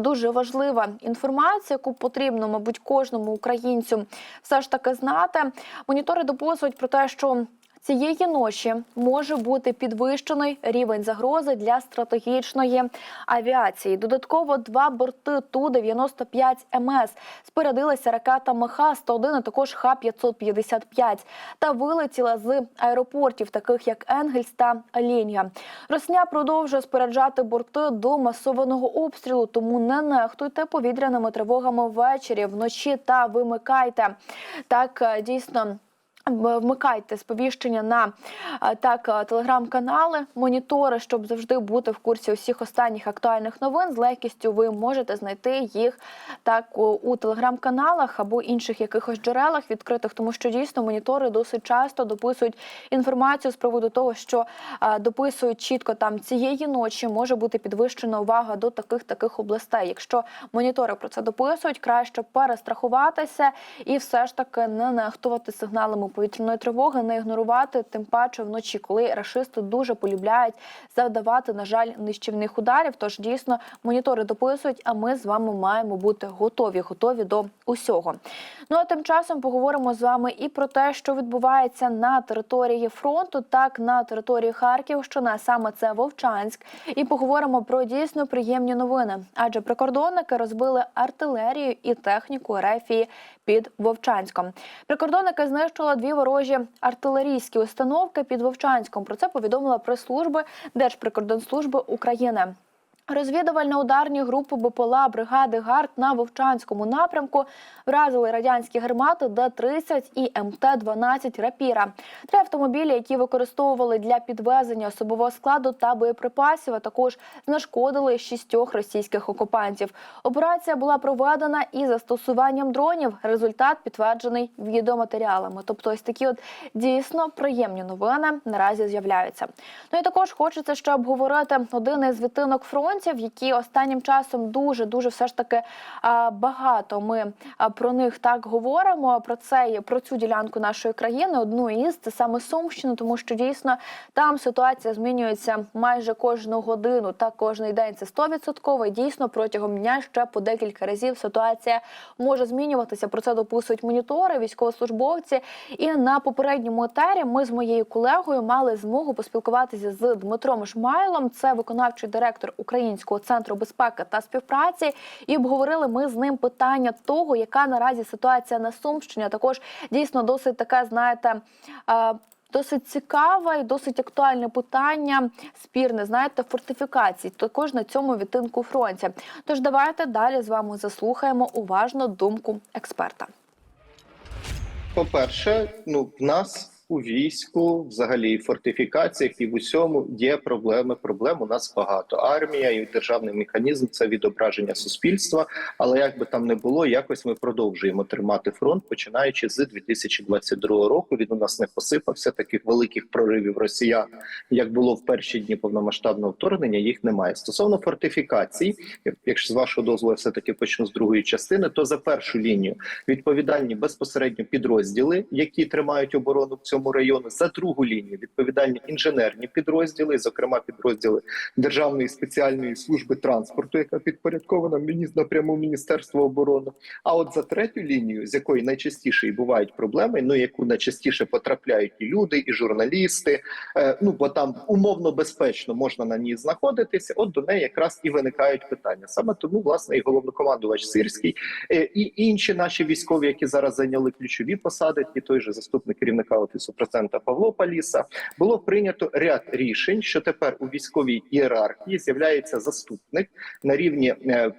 Дуже важлива інформація, яку потрібно, мабуть, кожному українцю все ж таки знати. Монітори дописують про те, що цієї ночі може бути підвищений рівень загрози для стратегічної авіації. Додатково два борти ту 95 МС спорядилися ракетами Х-101, а також Х-555 та вилетіла з аеропортів, таких як Енгельс та Лінія. Росня продовжує споряджати борти до масованого обстрілу, тому не нехтуйте повітряними тривогами ввечері, вночі та вимикайте. Так е, дійсно. Вмикайте сповіщення на е, так е, телеграм-канали, монітори, щоб завжди бути в курсі усіх останніх актуальних новин. З легкістю ви можете знайти їх так у, у телеграм-каналах або інших якихось джерелах відкритих, тому що дійсно монітори досить часто дописують інформацію з приводу того, що е, дописують чітко там цієї ночі може бути підвищена увага до таких таких областей. Якщо монітори про це дописують, краще перестрахуватися і все ж таки не нехтувати сигналами повітряної тривоги, не ігнорувати, тим паче вночі, коли рашисти дуже полюбляють завдавати, на жаль, нищівних ударів. Тож дійсно монітори дописують, а ми з вами маємо бути готові, готові до усього. Ну а тим часом поговоримо з вами і про те, що відбувається на території фронту, так на території Харківщини, саме це Вовчанськ, і поговоримо про дійсно приємні новини. Адже прикордонники розбили артилерію і техніку Ерефії під Вовчанськом. Прикордонники знищили дві ворожі артилерійські установки під Вовчанськом. Про це повідомила прес-служби Держприкордонслужби України. Розвідувально-ударні групи БПЛА бригади ГАРД на Вовчанському напрямку вразили радянські гармати Д-30 і МТ-12 «Рапіра». Три автомобілі, які використовували для підвезення особового складу та боєприпасів, а також знешкодили шістьох російських окупантів. Операція була проведена із застосуванням дронів. Результат підтверджений відеоматеріалами. Тобто, ось такі от дійсно приємні новини наразі з'являються. Ну і також хочеться ще обговорити один із відтинок фронтів, які останнім часом дуже дуже все ж таки багато. Ми про них так говоримо. Про це про цю ділянку нашої країни. Одну із це саме Сумщина, тому що дійсно там ситуація змінюється майже кожну годину та кожний день. Це 100%. І Дійсно, протягом дня ще по декілька разів ситуація може змінюватися. Про це дописують монітори, військовослужбовці. І на попередньому етері ми з моєю колегою мали змогу поспілкуватися з Дмитром Шмайлом. Це виконавчий директор Українського центру безпеки та співпраці. І обговорили ми з ним питання того, яка наразі ситуація на Сумщині. Також дійсно досить таке, знаєте. е, Досить цікаве і досить актуальне питання, спірне, знаєте, фортифікацій, також на цьому відтинку фронті. Тож давайте далі з вами заслухаємо уважно думку експерта. По-перше, ну в нас у війську, взагалі, в фортифікаціях, і в усьому є проблеми. Проблем у нас багато. Армія і державний механізм це відображення суспільства. Але як би там не було, якось ми продовжуємо тримати фронт, починаючи з 2022 року. Він у нас не посипався. Таких великих проривів росіян, як було в перші дні повномасштабного вторгнення, їх немає. Стосовно фортифікацій, якщо з вашого дозволу все таки почну з другої частини, то за першу лінію відповідальні безпосередньо підрозділи, які тримають оборону в цьому районі. За другу лінію відповідальні інженерні підрозділи, зокрема підрозділи Державної спеціальної служби транспорту, яка підпорядкована напряму Міністерства оборони. А от за третю лінію, з якої найчастіше і бувають проблеми, ну яку найчастіше потрапляють і люди, і журналісти. Е, ну бо там умовно безпечно можна на ній знаходитися. От до неї якраз і виникають питання. Саме тому, власне, і головнокомандувач Сирський е, і інші наші військові, які зараз зайняли ключові посади, і той же заступник керівника офісу президента Павло Паліса, було прийнято ряд рішень, що тепер у військовій ієрархії з'являється заступник на рівні е,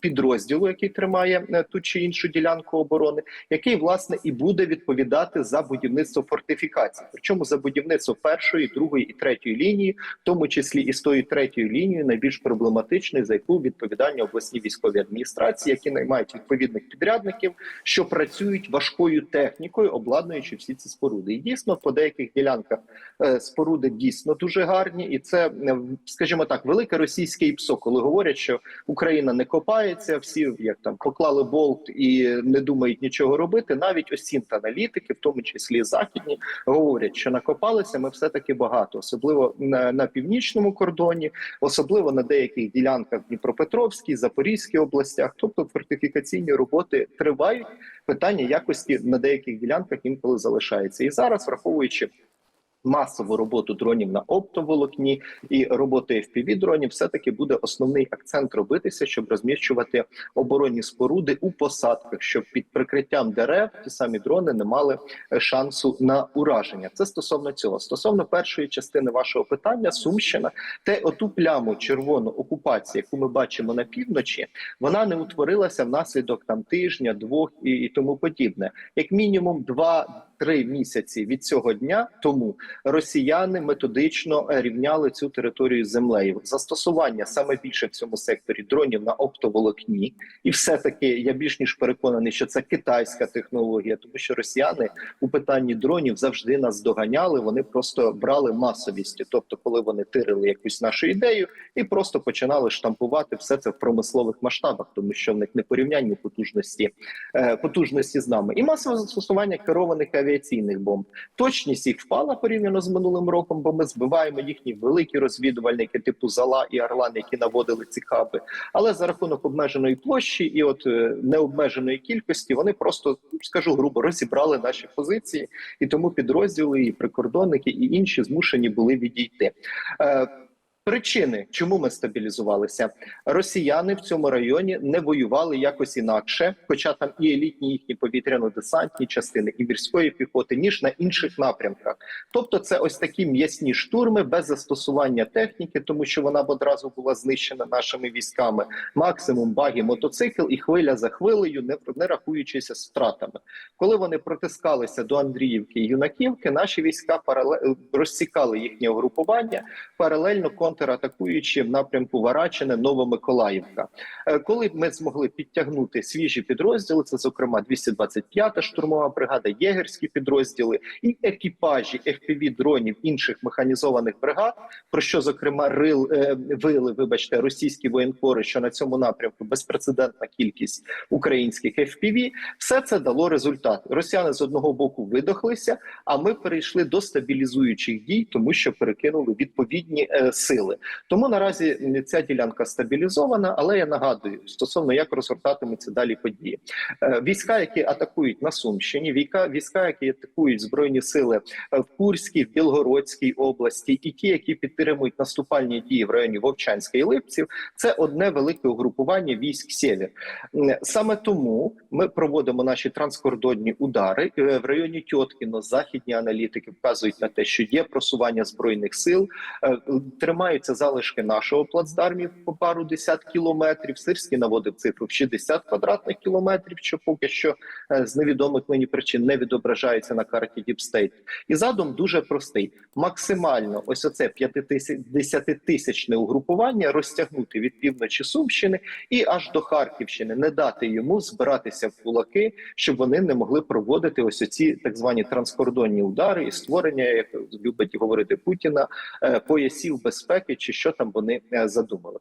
підрозділу, який тримає е, ту чи іншу ділянку оборони, який власне і буде відповідати за будівництво фортифікацій. Причому за будівництво першої, другої і третьої лінії, в тому числі і з тою третьою лінією, найбільш проблематичною, за яку відповідальні обласні військові адміністрації, які наймають відповідних підрядників, що працюють важкою технікою, обладнуючи всі ці споруди. Дійсно по деяких ділянках е, споруди дійсно дуже гарні, і це, е, скажімо так, велике російське ІПСО, коли говорять, що Україна не копається, всі як там поклали болт і не думають нічого робити. Навіть осінт аналітики, в тому числі західні, говорять, що накопалися ми все таки багато, особливо на, на північному кордоні, особливо на деяких ділянках Дніпропетровській, Запорізькій областях. Тобто фортифікаційні роботи тривають. Питання якості на деяких ділянках інколи залишається. І зараз, враховуючи масову роботу дронів на оптоволокні і роботи fpv дронів, все таки буде основний акцент робитися, щоб розміщувати оборонні споруди у посадках, щоб під прикриттям дерев ті самі дрони не мали е, шансу на ураження. Це стосовно цього. Стосовно першої частини вашого питання, Сумщина, те оту пляму червону окупації, яку ми бачимо на півночі, вона не утворилася внаслідок там тижня, двох і, і тому подібне. Як мінімум, два-три місяці від цього дня тому росіяни методично е, рівняли цю територію з землею. Застосування саме більше в цьому секторі дронів на оптоволокні, і все таки я більш ніж переконаний, що це китайська технологія, тому що росіяни у питанні дронів завжди нас доганяли. Вони просто брали масовістю, тобто, коли вони тирили якусь нашу ідею, і просто починали штампувати все це в промислових масштабах, тому що в них не порівнянні потужності е, потужності з нами, і масове застосування керованих авіаційних бомб. Точність їх впала порівняно з минулим роком, бо ми збиваємо їхні великі розвідувальники, типу Зала і Орлан, які наводили ці хаби. Але за рахунок обмеженої площі і от е, необмеженої кількості вони просто скажу грубо розібрали наші позиції, і тому підрозділи, і прикордонники, і інші змушені були відійти. Причини, чому ми стабілізувалися, росіяни в цьому районі не воювали якось інакше, хоча там і елітні їхні повітряно-десантні частини, і мірської піхоти, ніж на інших напрямках. Тобто, це ось такі м'ясні штурми без застосування техніки, тому що вона б одразу була знищена нашими військами. Максимум баги, мотоцикл і хвиля за хвилею, не, не рахуючися з втратами. Коли вони протискалися до Андріївки і Юнаківки, наші війська парале... розсікали їхнє угрупування паралельно контратакуючи в напрямку Варачине, Новомиколаївка. Е, Коли ми змогли підтягнути свіжі підрозділи, це зокрема 225-та штурмова бригада, єгерські підрозділи і екіпажі fpv дронів інших механізованих бригад, про що зокрема рил е, вили, вибачте, російські воєнкори, що на цьому напрямку безпрецедентна кількість українських FPV, все це дало результат. Росіяни з одного боку видохлися, а ми перейшли до стабілізуючих дій, тому що перекинули відповідні е, сили. Тому наразі ця ділянка стабілізована, але я нагадую стосовно як розгортатимуться далі події. Е, Війська, які атакують на Сумщині, війська, які атакують збройні сили е, в Курській, в Білгородській області, і ті, які підтримують наступальні дії в районі Вовчанська і Липців, це одне велике угрупування військ Сєвєр. Саме тому ми проводимо наші транскордонні удари Е, в районі Тьоткіно. Західні аналітики вказують на те, що є просування збройних сил, е, тримаються залишки нашого плацдармів по пару десят кілометрів. Сирський наводив цифру в 60 квадратних кілометрів, що поки що е, з невідомих мені причин не відображається на карті Діпстейт. І задум дуже простий: максимально ось оце 50-тисячне угрупування розтягнути від півночі Сумщини і аж до Харківщини, не дати йому збиратися в кулаки, щоб вони не могли проводити ось оці так звані транскордонні удари і створення, як любить говорити Путіна, е, поясів безпеки, чи що там вони е, задумали.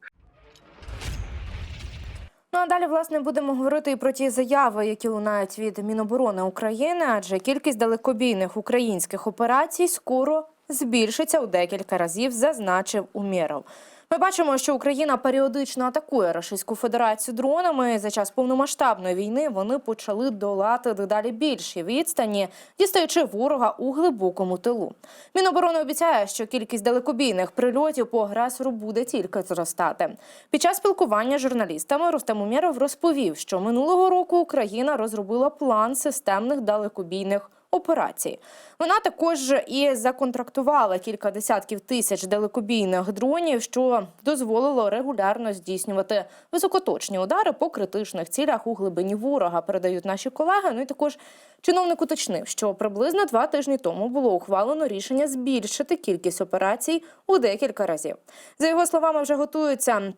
Ну а далі власне будемо говорити і про ті заяви, які лунають від Міноборони України, адже кількість далекобійних українських операцій скоро збільшиться у декілька разів, зазначив Умєров. Ми бачимо, що Україна періодично атакує Російську Федерацію дронами. За час повномасштабної війни вони почали долати дедалі більші відстані, дістаючи ворога у глибокому тилу. Міноборони обіцяє, що кількість далекобійних прильотів по агресору буде тільки зростати. Під час спілкування з журналістами Рустем Умєров розповів, що минулого року Україна розробила план системних далекобійних операцій. Вона також і законтрактувала кілька десятків тисяч далекобійних дронів, що дозволило регулярно здійснювати високоточні удари по критичних цілях у глибині ворога. Передають наші колеги. Ну і також чиновник уточнив, що приблизно два тижні тому було ухвалено рішення збільшити кількість операцій у декілька разів. За його словами, вже готуються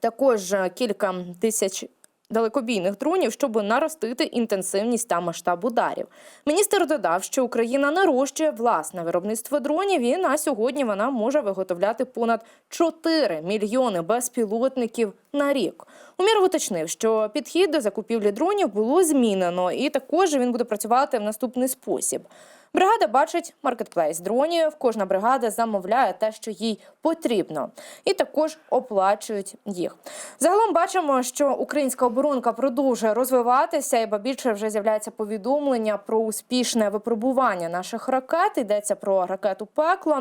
також кілька тисяч далекобійних дронів, щоб наростити інтенсивність та масштаб ударів. Міністр додав, що Україна нарощує власне виробництво дронів, і на сьогодні вона може виготовляти понад 4 мільйони безпілотників на рік. Уміров уточнив, що підхід до закупівлі дронів було змінено, і також він буде працювати в наступний спосіб. Бригада бачить маркетплейс дронів. Кожна бригада замовляє те, що їй потрібно, і також оплачують їх. Загалом бачимо, що українська оборонка продовжує розвиватися, і ба більше вже з'являється повідомлення про успішне випробування наших ракет. Йдеться про ракету пекло.